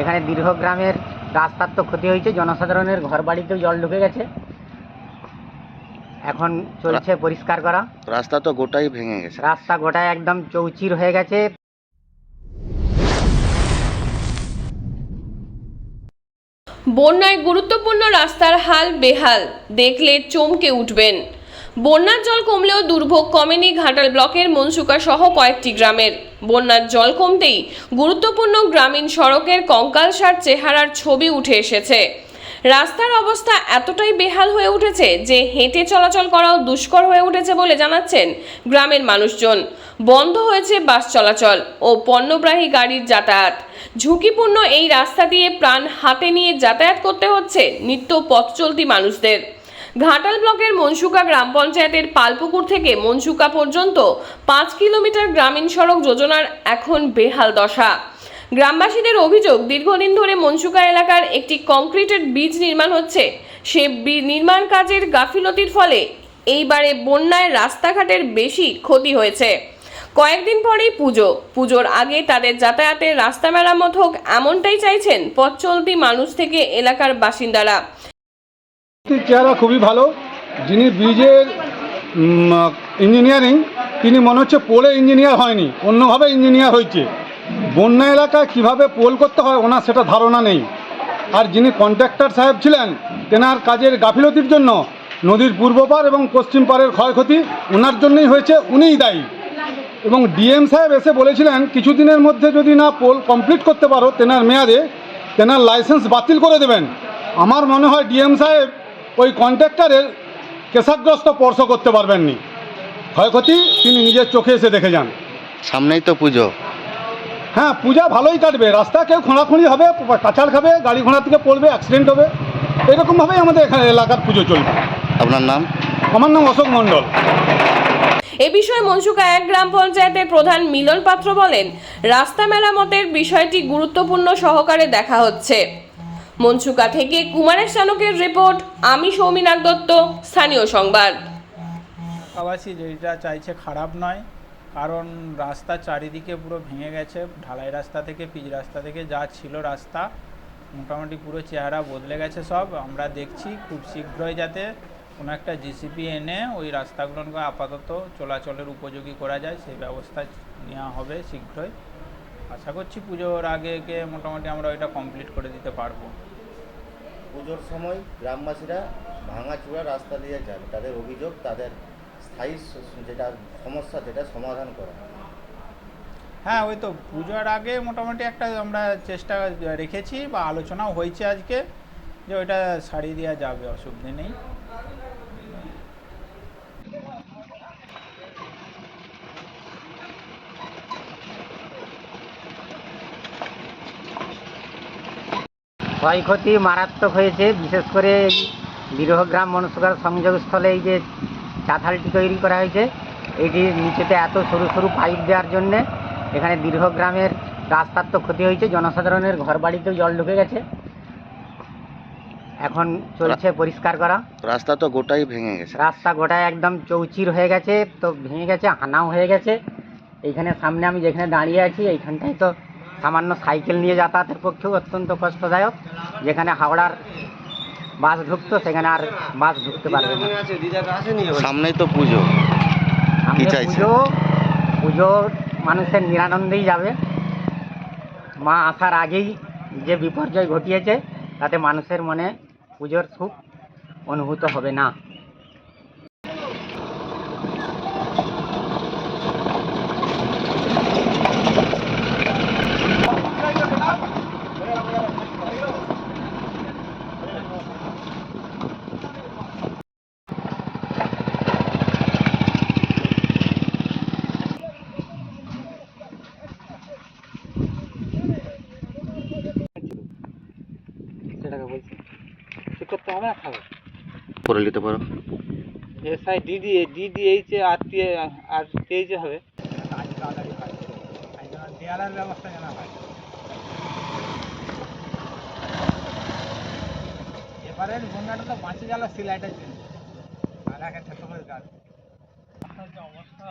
এখানে দীর্ঘ গ্রামের রাস্তার তো ক্ষতি হয়েছে জনসাধারণের ঘর বাড়িতেও জল ঢুকে গেছে। এখন চলছে পরিষ্কার করা। রাস্তা তো গোটাই ভেঙে গেছে। রাস্তা গোটায় একদম চৌচির হয়ে গেছে। বন্যায় গুরুত্বপূর্ণ রাস্তার হাল বেহাল। দেখলে চমকে উঠবেন। বন্যার জল কমলেও দুর্ভোগ কমেনি ঘাটাল ব্লকের মনসুকা সহ কয়েকটি গ্রামের। বন্যার জল কমতেই গুরুত্বপূর্ণ গ্রামীণ সড়কের কঙ্কালসার চেহারার ছবি উঠে এসেছে। রাস্তার অবস্থা এতটাই বেহাল হয়ে উঠেছে যে হেঁটে চলাচল করাও দুষ্কর হয়ে উঠেছে বলে জানাচ্ছেন গ্রামের মানুষজন। বন্ধ হয়েছে বাস চলাচল ও পণ্যবাহী গাড়ির যাতায়াত। ঝুঁকিপূর্ণ এই রাস্তা দিয়ে প্রাণ হাতে নিয়ে যাতায়াত করতে হচ্ছে নিত্য পথ চলতি মানুষদের। ঘাটাল ব্লকের মনসুকা গ্রাম পঞ্চায়েতের পালপুকুর থেকে মনসুকা পর্যন্ত পাঁচ কিলোমিটার গ্রামীণ সড়ক যোজনার এখন বেহাল দশা। গ্রামবাসীদের অভিযোগ দীর্ঘদিন ধরে মনসুকা এলাকার একটি কংক্রিটের বীজ নির্মাণ হচ্ছে। সে নির্মাণ কাজের গাফিলতির ফলে এইবারে বন্যায় রাস্তাঘাটের বেশি ক্ষতি হয়েছে। কয়েকদিন পরেই পুজো। পুজোর আগে তাদের যাতায়াতের রাস্তা মেরামত হোক এমনটাই চাইছেন পথ চলতি মানুষ থেকে এলাকার বাসিন্দারা। চেহারা খুবই ভালো। যিনি ব্রিজের ইঞ্জিনিয়ারিং তিনি মনে হচ্ছে পোলে ইঞ্জিনিয়ার হয়নি। অন্যভাবে ইঞ্জিনিয়ার হয়েছে। বন্যা এলাকায় কীভাবে পোল করতে হয় ওনার সেটা ধারণা নেই। আর যিনি কন্ট্রাক্টর সাহেব ছিলেন, তেনার কাজের গাফিলতির জন্য নদীর পূর্ব পার এবং পশ্চিম পারের ক্ষয়ক্ষতি ওনার জন্যই হয়েছে, উনিই দায়ী। এবং ডিএম সাহেব এসে বলেছিলেন, কিছুদিনের মধ্যে যদি না পোল কমপ্লিট করতে পারো তেনার মেয়াদে, তেনার লাইসেন্স বাতিল করে দেবেন। আমার মনে হয় ডিএম সাহেব ওই কন্ট্রাক্টরের কেশাগ্রস্ত স্পর্শ করতে পারবেননি। ক্ষয়ক্ষতি তিনি নিজের চোখে এসে দেখে যান। সামনেই তো পুজো। হ্যাঁ পূজা ভালোই কাটবে। রাস্তা কেউ খোঁড়াখুঁড়ি হবে কাঁচাল খাবে গাড়ি ঘোড়া থেকে পড়বে অ্যাক্সিডেন্ট হবে। এরকমভাবেই আমাদের এখানে এলাকার পুজো চলবে। আপনার নাম? আমার নাম অশোক মণ্ডল। এ বিষয়ে মনসুকা এক গ্রাম পঞ্চায়েতের প্রধান মিলন পাত্র বলেন রাস্তা মেরামতের বিষয়টি গুরুত্বপূর্ণ সহকারে দেখা হচ্ছে। মনসুকা থেকে কুমারের চানকের রিপোর্ট আমি সৌমিনাথ দত্ত স্থানীয় সংবাদ। এলাকাবাসী যেটা চাইছে খারাপ নয়। কারণ রাস্তা চারিদিকে পুরো ভেঙে গেছে, ঢালাই রাস্তা থেকে, পিচ রাস্তা থেকে যা ছিল রাস্তা, মোটামুটি পুরো চেহারা বদলে গেছে সব। আমরা দেখছি খুব শীঘ্রই যাতে কোনো একটা জিসিপি এনে ওই রাস্তাগুলোকে আপাতত চলাচলের উপযোগী করা যায়, সেই ব্যবস্থা নেওয়া হবে শীঘ্রই। আশা করছি পুজোর আগে মোটামুটি আমরা ওইটা কমপ্লিট করে দিতে পারব। পুজোর সময় গ্রামবাসীরা ভাঙাচুরা রাস্তা দিয়ে যান, তাদের অভিযোগ, তাদের স্থায়ী যেটা সমস্যা যেটা সমাধান করা। হ্যাঁ ওই তো পুজোর আগে মোটামুটি একটা আমরা চেষ্টা রেখেছি বা আলোচনাও হয়েছে আজকে যে ওইটা সারিয়ে দেওয়া যাবে অসুবিধে নেই। ক্ষয়ক্ষতি মারাত্মক হয়েছে বিশেষ করে এই বীরগ্রাম মনসুকার সংযোগস্থলে এই যে চাতালটি তৈরি করা হয়েছে। এটির নিচেতে এত সরু সরু পাইপ দেওয়ার জন্যে এখানে দীর্ঘগ্রামের রাস্তার তো ক্ষতি হয়েছে জনসাধারণের ঘর বাড়িতেও জল ঢুকে গেছে। এখন চলছে পরিষ্কার করা। রাস্তা তো গোটাই ভেঙে গেছে। রাস্তা গোটায় একদম চৌচির হয়ে গেছে তো ভেঙে গেছে হানাও হয়ে গেছে। এইখানে সামনে আমি যেখানে দাঁড়িয়ে আছি এইখানটায় তো সামান্য সাইকেল নিয়ে যাতায়াতের পক্ষেও অত্যন্ত কষ্টদায়ক। যেখানে হাওড়ার বাস ঢুকতো সেখানে আর মাছ ঢুকতে পারবে না। সামনেই তো পুজো। কি চাইছে? পুজো পুজো মানুষের নিরানন্দেই যাবে। মা আসার আগেই যে বিপর্যয় ঘটিয়েছে তাতে মানুষের মনে পুজোর সুখ অনুভূত হবে না। করতে হবে না খাবে। করে নিতে পারো। এসআই ডিডি ডিডিএইচ আর টি আর টিএইচ হবে। দেয়ালের ব্যবস্থা জানা হয় এবারের বন্যাটা তো বাঁচে গেল সিলাইটের জন্য। আর একটা ছোট গাছ আপনার যে অবস্থা?